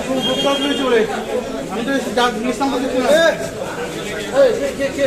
তুই বুঝতে পারলি চলে আমি তো ডাক এই কে কে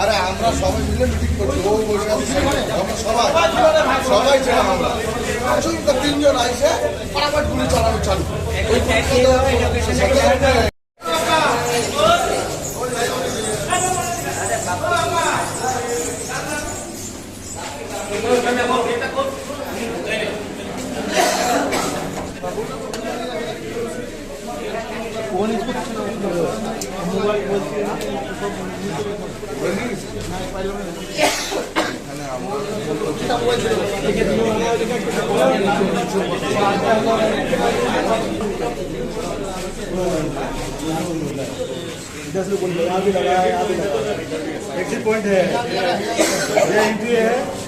আরে আমরা সবাই মিলে মিটিং করছি ও বসে আছে সবাই সবাই ছিলাম আমরা। তিনজন আইসে ফটাফট গুলি চালানো চালু। दस लोग यहाँ भी लगाया यहाँ भी लगाया एग्जिट पॉइंट है। यह एंट्री है।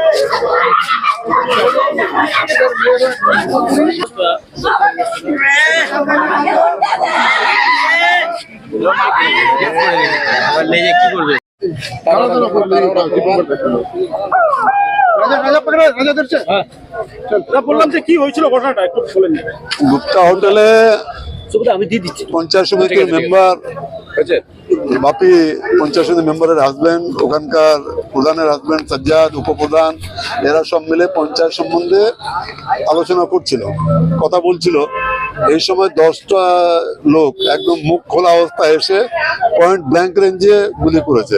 আবার লেজে কি করবে রাজা রাজা পকড়ে রাজা ধরছে। বললাম যে কি হয়েছিল ঘটনাটা একটু বলেন। গুপ্তা হোটেলে পঞ্চায়েত সমিতির মেম্বার বাপি পঞ্চায়েত সমিতি মেম্বারের হাজবেন্ড ওখানকার প্রধানের হাজবেন্ড সাজ্জাদ উপপ্রধান এরা সব মিলে পঞ্চায়েত সম্বন্ধে আলোচনা করছিল কথা বলছিল। এই সময় দশটা লোক একদম মুখ খোলা অবস্থায় এসে পয়েন্ট ব্ল্যাঙ্ক রেঞ্জে গুলি করেছে।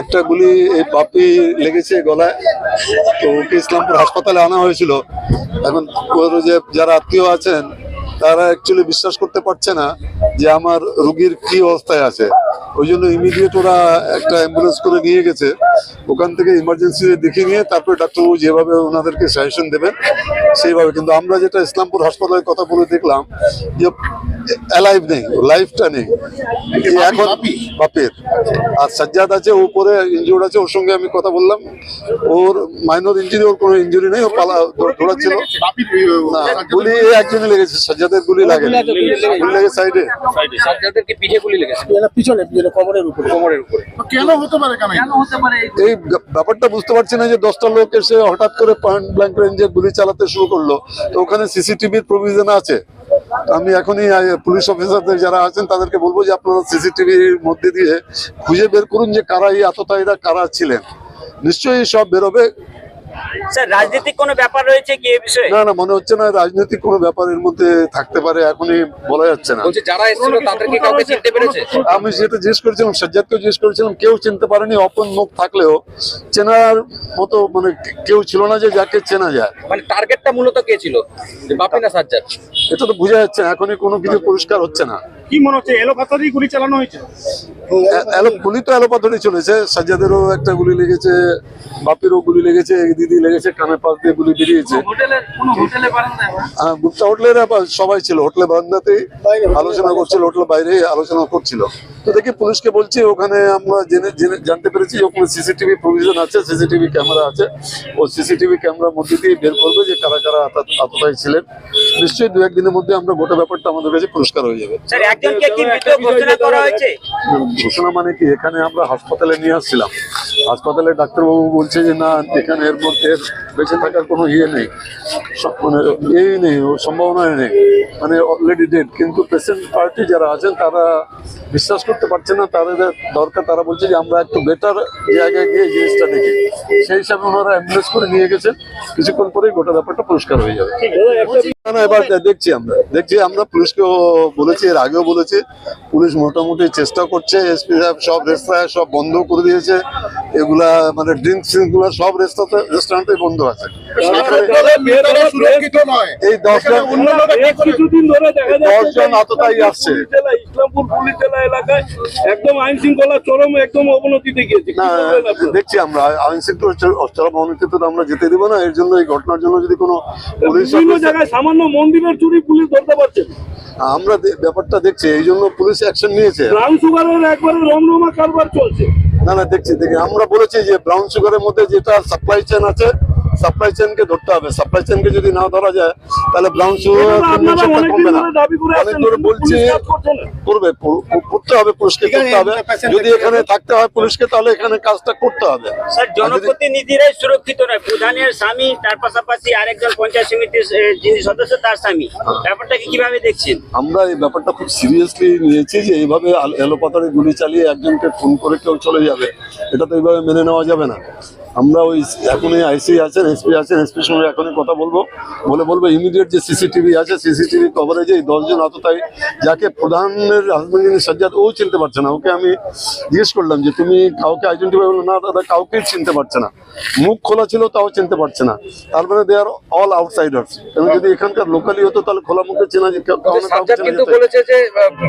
একটা গুলি এই বাপি লেগেছে গলায় তো ওকে ইসলামপুর হাসপাতালে আনা হয়েছিল। এখন যে যারা আত্মীয় আছেন তারা অ্যাকচুয়ালি বিশ্বাস করতে পারছে না যে আমার রুগীর কি অবস্থায় আছে। ওই জন্য ইমিডিয়েট ওরা একটা অ্যাম্বুলেন্স করে নিয়ে গেছে। ওখান থেকে ইমার্জেন্সি দেখিয়ে নিয়ে তারপরে ডাক্তারবাবু যেভাবে ওনাদেরকে সাজেশন দেবেন, সেইভাবে। কিন্তু আমরা যেটা ইসলামপুর হাসপাতালের কথা বলে দেখলাম যে অ্যালাইভ নেই লাইফটা নেই। এখন বাপের। আর সাজ্জাদ আছে উপরে ইনজুর্ড আছে ওর সঙ্গে আমি কথা বললাম। ওর মাইনর ইঞ্জুরি ওর কোনো ইঞ্জুরি নেই ও পালা দৌড়াচ্ছিল। না গুলি একজনই লেগেছে? সাজ্জাদের গুলি লাগে গুলি লেগে সাইডে সাজ্জাদেরকে গুলি লেগেছে? পিছনে কোমরের উপরে। কোমরের উপরে। কেন হতে পারে কেন এই? ব্যাপ- ব্যাপারটা বুঝতে পারছি না যে দশটা লোক এসে হঠাৎ করে পয়েন্ট ব্ল্যাঙ্ক রেঞ্জে গুলি চালাতে শুরু করল। তো ওখানে সিসিটিভির প্রভিশন আছে। আমি এখনই পুলিশ অফিসারদের যারা আছেন, তাদেরকে বলব যে আপনারা সিসিটিভির মধ্যে দিয়ে খুঁজে বের করুন যে কারা এই আততায়ীরা কারা ছিলেন। নিশ্চয়ই সব বেরোবে। স্যার রাজনৈতিক কোনো ব্যাপার রয়েছে কি এই বিষয়ে? না না মনে হচ্ছে না রাজনৈতিক কোনো ব্যাপারের মধ্যে থাকতে পারে এখনই বলা যাচ্ছে না। বলছি যারা এসেছিল তাদেরকে কাউকে চিনতে পেরেছে? আমি যেটা জিজ্ঞেস করেছিলাম সাজ্জাদকেও জিজ্ঞেস করেছিলাম কেউ চিনতে পারেনি অপন মুখ থাকলেও চেনার মতো মানে কেউ ছিল না যে যাকে চেনা যায়। মানে টার্গেটটা মূলত কে ছিল? সাজ্জাদ? এটা তো বোঝা যাচ্ছে না এখনই কোনো কিছু পরিষ্কার হচ্ছে না। কি মনে হচ্ছে এলোপাতারি গুলি চালানো হয়েছে? গুলি তো এলোপাতারি চলেছে। সাজ্জাদেরও একটা গুলি লেগেছে, বাপেরও গুলি লেগেছে দিদি লেগেছে, কানে পাশ দিয়ে গুলি বেরিয়েছে। হ্যাঁ গুপ্তা হোটেলের, সবাই ছিল হোটেলে বারান্দাতেই, আলোচনা করছিল, হোটেলের বাইরে আলোচনা করছিল। তো দেখি পুলিশকে বলছি ওখানে আমরা জেনে জেনে জানতে পেরেছি ওখানে সিসিটিভি প্রভিশন আছে সিসিটিভি ক্যামেরা আছে। ও সিসিটিভি ক্যামেরার মধ্যে দিয়ে বের করবে যে কারা কারা আতত- আততায়ী ছিলেন। নিশ্চয়ই দু একদিনের মধ্যে আমরা গোটা ব্যাপারটা আমাদের কাছে পুরস্কার হয়ে যাবে। ঘোষণা মানে কি? এখানে আমরা হাসপাতালে নিয়ে আসছিলাম। হাসপাতালে ডাক্তারবাবু বলছে যে না এখানে এর মধ্যে বেঁচে থাকার কোনো ইয়ে নেই। মানে ইয়ে নেই ও সম্ভাবনা নেই। মানে অলরেডি ডেড কিন্তু পেশেন্ট পার্টি যারা আছেন তারা বিশ্বাস করতে পারছে না, তাদের দরকার, তারা বলছে যে আমরা একটু বেটার জায়গায় গিয়ে জিনিসটা দেখি। সেই হিসাবে ওনারা অ্যাম্বুলেন্স করে নিয়ে গেছেন। কিছুক্ষণ পরেই গোটা ব্যাপারটা পুরস্কার হয়ে যাবে। এবার দেখছি আমরা। দেখছি আমরা, পুলিশকেও বলেছি, এর আগেও বলেছি। পুলিশ মোটামুটি চেষ্টা করছে, এসপি সাহেব সব রেস্তোরাঁ সব বন্ধ করে দিয়েছে। এগুলা মানে ড্রিঙ্কসগুলা সব রেস্টুরেন্টে বন্ধ আছে। এই দশজন আসছে। ইসলামপুর পুলিশ জেলা এলাকায় একদম আইন শৃঙ্খলা চরম একদম অবনতিতে গিয়েছে? দেখছি আমরা। আইন শৃঙ্খলা চরম অনিশ্চিত আমরা যেতে দিব না এর জন্য এই ঘটনার জন্য যদি কোনো পুলিশ জায়গায় সামান্য মন্দিরের চুরি পুলিশ ধরতে পারছে আমরা ব্যাপারটা দেখছি এই জন্য পুলিশ অ্যাকশন নিয়েছে। ব্রাউন সুগারের একবারে রমরমা কারবার চলছে। না না দেখছি দেখি। আমরা বলেছি যে ব্রাউন সুগারের মধ্যে যেটা সাপ্লাই চেন আছে সাপ্লাই চেনকে ধরতে হবে। সাপ্লাই চেনকে যদি না ধরা যায় তাহলে ব্রাউন সুগার কমবে না। অনেক বলছি। করবে করতে হবে পুলিশকে করতে হবে। যদি এখানে থাকতে হয় পুলিশকে তাহলে এখানে কাজটা করতে হবে। জনপ্রতিনিধিরাই সুরক্ষিত নয়। প্রধানের স্বামী তার পাশাপাশি আরেকজন পঞ্চায়েত সমিতির যিনি সদস্য তার স্বামী। ব্যাপারটাকে কীভাবে দেখছেন? আমরা এই ব্যাপারটা খুব সিরিয়াসলি নিয়েছি যে এইভাবে এলোপাতাড়ি গুলি চালিয়ে একজনকে ফোন করে কেউ চলে যাবে। এটা তো এইভাবে মেনে নেওয়া যাবে না। আমরা ওই এখন এই আইসি আছেন এসপি আছেন এসপির সঙ্গে এখনই কথা বলব। বলে বলব ইমিডিয়েট যে সিসিটিভি আছে সিসিটিভি কভারেজে এই দশজন আততাই যাকে প্রধানের হাজবেন্ড যিনি সজ্জাদ ও চিনতে পারছে না। ওকে আমি জিজ্ঞেস করলাম যে তুমি কাউকে আইডেন্টিফাই করল? না দাদা কাউকেই চিনতে পারছে না। মুখ খোলা ছিল তাও চিনতে পারছে না। তার মানে দে আর অল আউটসাইডার্স এবং যদি এখানকার লোকালি হতো তাহলে খোলা মুখে চেনা যে কাউকে কিন্তু বলেছে যে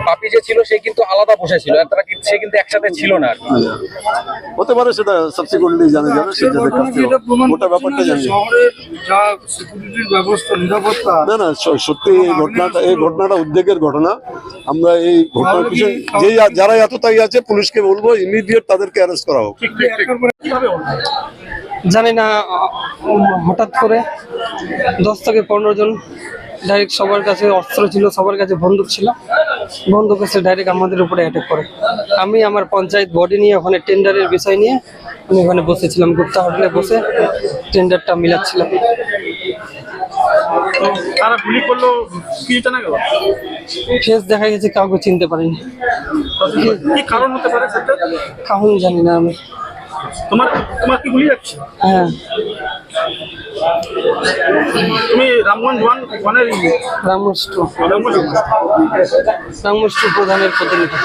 বাপি যে ছিল সে কিন্তু আলাদা বসেছিল আর তারা সে কিন্তু একসাথে ছিল না আর হতে পারে সেটা সাবসিকুয়েন্টলি জানা যাবে সেটা গোটা ব্যাপারটা জানি শহরের যা সিকিউরিটির ব্যবস্থা নিরাপত্তা না না সত্যি এই ঘটনাটা এই ঘটনাটা উদ্বেগের ঘটনা। আমরা এই ঘটনার পিছনে যে যারা এতটাই আছে পুলিশকে বলব ইমিডিয়েট তাদেরকে অ্যারেস্ট করা হোক। জানি না হঠাৎ করে দশ থেকে পনেরো জন ডাইরেক্ট সবার কাছে অস্ত্র ছিল সবার কাছে বন্দুক ছিল। বন্দুক এসে ডাইরেক্ট আমাদের উপরে অ্যাটাক করে। আমি আমার পঞ্চায়েত বডি নিয়ে ওখানে টেন্ডারের বিষয় নিয়ে আমি ওখানে বসেছিলাম গুপ্তা হোটেলে বসে টেন্ডারটা মিলাচ্ছিলাম। তারা গুলি করল কি জানা গেল? ফেস দেখা গেছে কাউকে চিনতে পারিনি। কি কারণ হতে পারে কারণ জানি না আমি। তোমার তোমার কি গুলি যাচ্ছে হ্যাঁ। তুমি রামগঞ্জ ওয়ান ওয়ানের রামষ্ট রামগঞ্জ টু প্রধানের প্রতিনিধি।